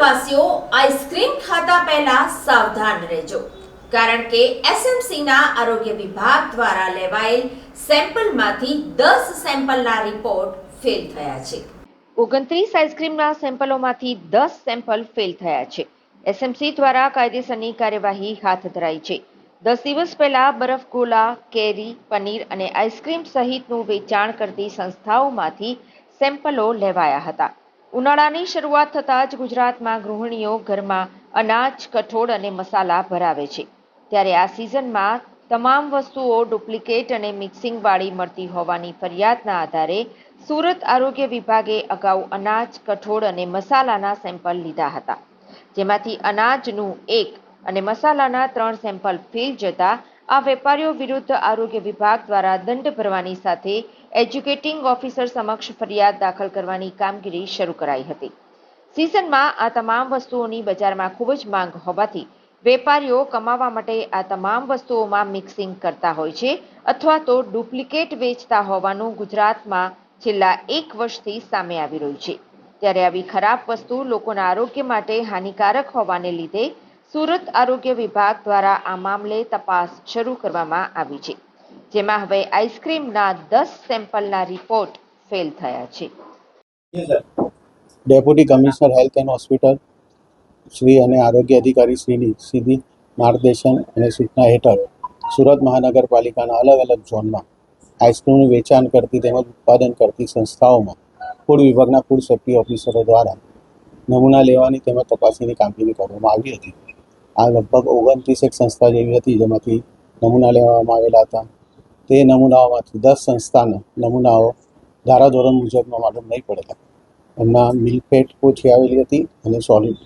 કરતા પહેલા સાવધાન રહેજો. કારણ કે એસએમસીના આરોગ્ય વિભાગ દ્વારા લેવાયેલ સેમ્પલમાંથી દસ સેમ્પલના રિપોર્ટ ફેલ થયા છે. ઓગણત્રીસ આઈસ્ક્રીમના સેમ્પલોમાંથી દસ સેમ્પલ ફેલ થયા છે. એસએમસી દ્વારા કાયદેસરની કાર્યવાહી હાથ ધરાઈ છે. દસ દિવસ પહેલા બરફ ગોલા, કેરી, પનીર અને આઈસ્ક્રીમ સહિતનું વેચાણ કરતી સંસ્થાઓમાંથી સેમ્પલો લેવાયા હતા. ઉનાળાની શરૂઆત થતાં જ ગુજરાતમાં ગૃહિણીઓ ઘરમાં અનાજ, કઠોળ અને મસાલા ભરાવે છે. ત્યારે આ સિઝનમાં તમામ વસ્તુઓ ડુપ્લિકેટ અને મિક્સિંગવાળી મળતી હોવાની ફરિયાદના આધારે સુરત આરોગ્ય વિભાગે અગાઉ અનાજ, કઠોળ અને મસાલાના સેમ્પલ લીધા હતા. જેમાંથી અનાજનું એક અને મસાલાના ત્રણ સેમ્પલ ફેલ જતા આ વેપારીઓ વિરુદ્ધ આરોગ્ય વિભાગ દ્વારા દંડ ભરવાની સાથે એજ્યુકેટિંગ ઓફિસર સમક્ષ ફરિયાદ દાખલ કરવાની કામગીરી શરૂ કરાઈ હતી. સિઝનમાં આ તમામ વસ્તુઓની બજારમાં ખૂબ જ માંગ હોવાથી વેપારીઓ કમાવા માટે આ તમામ વસ્તુઓમાં મિક્સિંગ કરતા હોય છે અથવા તો ડુપ્લિકેટ વેચતા હોવાનું ગુજરાતમાં છેલ્લા એક વર્ષથી સામે આવી રહ્યું છે. ત્યારે આવી ખરાબ વસ્તુ લોકોના આરોગ્ય માટે હાનિકારક હોવાને લીધે સુરત આરોગ્ય વિભાગ દ્વારા આ મામલે તપાસ શરૂ કરવામાં આવી છે, જેમાં હવે આઈસ્ક્રીમના દસ સેમ્પલના રિપોર્ટ ફેલ થયા છે. Deputy commissioner health and hospital Shri અને આરોગ્ય અધિકારી શ્રીની સીધી માર્ગદર્શન અને સૂચના હેઠળ સુરત મહાનગરપાલિકાના અલગ અલગ ઝોનમાં આઈસ્ક્રીમનું વેચાણ કરતી તેમજ ઉત્પાદન કરતી સંસ્થાઓમાં ફૂડ વિભાગના ફૂડ સેફ્ટી ઓફિસરો દ્વારા નમૂના લેવાની તેમજ તપાસની કામગીરી કરવામાં આવી હતી. આ લગભગ ઓગણત્રીસ એક સંસ્થા જેવી હતી જેમાંથી નમૂના લેવામાં આવેલા હતા. તે નમૂનાઓમાંથી દસ સંસ્થાના નમૂનાઓ ધારાધોરણ મુજબનો માલુમ નહીં પડેલા. એમના મિલ્કફેટ ઓછી આવેલી હતી અને સોલિડ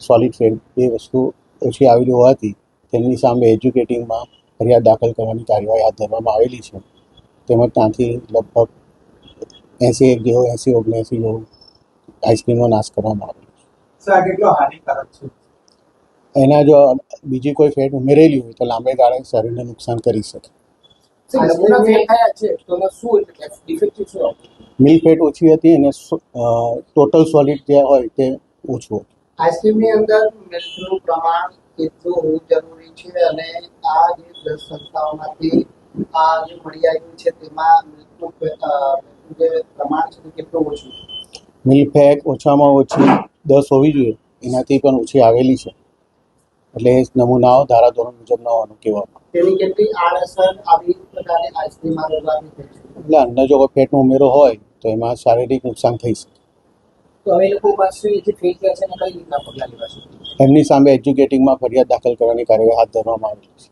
સોલિડ ફેટ બે વસ્તુ ઓછી આવેલી હોવાથી તેમની સામે એજ્યુકેટિંગમાં ફરિયાદ દાખલ કરવાની કાર્યવાહી હાથ ધરવામાં આવેલી છે. તેમજ ત્યાંથી લગભગ એંસી એક જેવો, એંસી ઓગણએંસી જેવું આઈસ્ક્રીમનો નાશ કરવામાં છે. છે? એના જો બીજી કોઈ ફેટ ઉમેરેલી હોય તો લાંબે ગાળે શરીરને નુકસાન કરી શકે? મિલ્ક ફેટ ઓછી હતી અને ટોટલ સોલિડ જે હોય તે ઓછું હતું. આઈસ્ક્રીમની અંદર મિલ્કનું પ્રમાણ કેટલું હોવું જરૂરી છે અને આ જે દસ સંસ્થાઓમાંથી આ જે મળી આવ્યું છે તેમાં મિલ્કનું જે પ્રમાણ છે કેટલું ઓછું છે? મિલ્ક ફેટ ઓછામાં ઓછી દસ હોવી જોઈએ. એનાથી પણ ઓછી આવેલી છે. એટલે નમૂનાઓ ધારાધોરણ મુજબ ન હોવાનું કહેવામાં ના અન્ય જો ફેટનો ઉમેરો હોય તો એમાં શારીરિક નુકસાન થઈ શકે. એમની સામે એજ્યુકેટિંગમાં ફરિયાદ દાખલ કરવાની કાર્યવાહી હાથ ધરવામાં આવેલી છે.